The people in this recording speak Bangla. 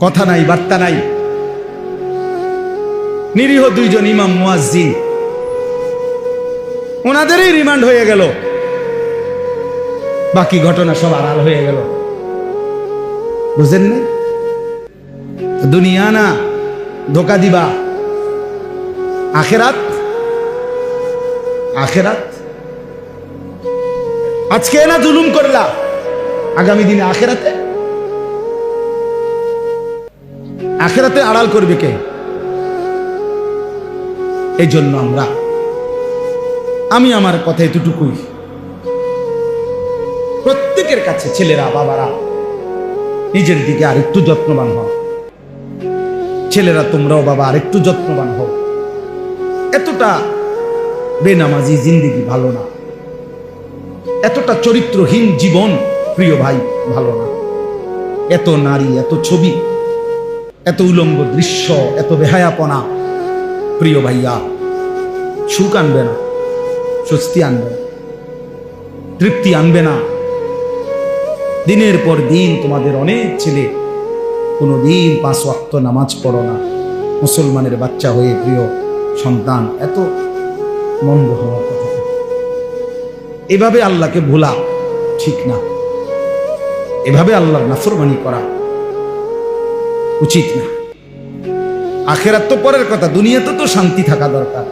কথা নাই, বার্তা নাই। নিরীহ দুইজন ইমাম মুয়াজ্জিন। ওনাদেরই রিমান্ড হয়ে গেল। বাকি ঘটনা সব আড়াল হয়ে গেল। বুঝেন না দুনিয়া না, ধোকা দিবা। আখেরাত? আখেরাত? আজকে না জুলুম করলা, আগামী দিনে আখেরাতে? আখেরাতে আড়াল করবে কে? এই জন্য আমরা, আমি আমার কথা এতটুকুই। প্রত্যেকের কাছে ছেলেরা, বাবারা, নিজের দিকে আরেকটু যত্নবান হও। ছেলেরা, তোমরাও বাবা, আরেকটু যত্নবান হও। এতটা বেনামাজি জিন্দিগি ভালো না। এতটা চরিত্রহীন জীবন, প্রিয় ভাই, ভালো না। এত নারী, এত ছবি এত উলঙ্গ দৃশ্য, এত বেহায়াপনা। প্রিয় ভাইয়া, সুখ আনবে না, স্বস্তি আনবে তৃপ্তি আনবে না। দিনের পর দিন তোমাদের অনেক ছেলে কোনো দিন পাঁচ ওয়াক্ত নামাজ পড়ো না। মুসলমানের বাচ্চা হয়ে প্রিয় সন্তান, এত মন্দ হওয়ার কথা। এভাবে আল্লাহকে ভোলা ঠিক না। এভাবে আল্লাহর নাফরমানি করা উচিত না। আখেরাত তো পরের কথা দুনিয়াতে তো শান্তি থাকা দরকার।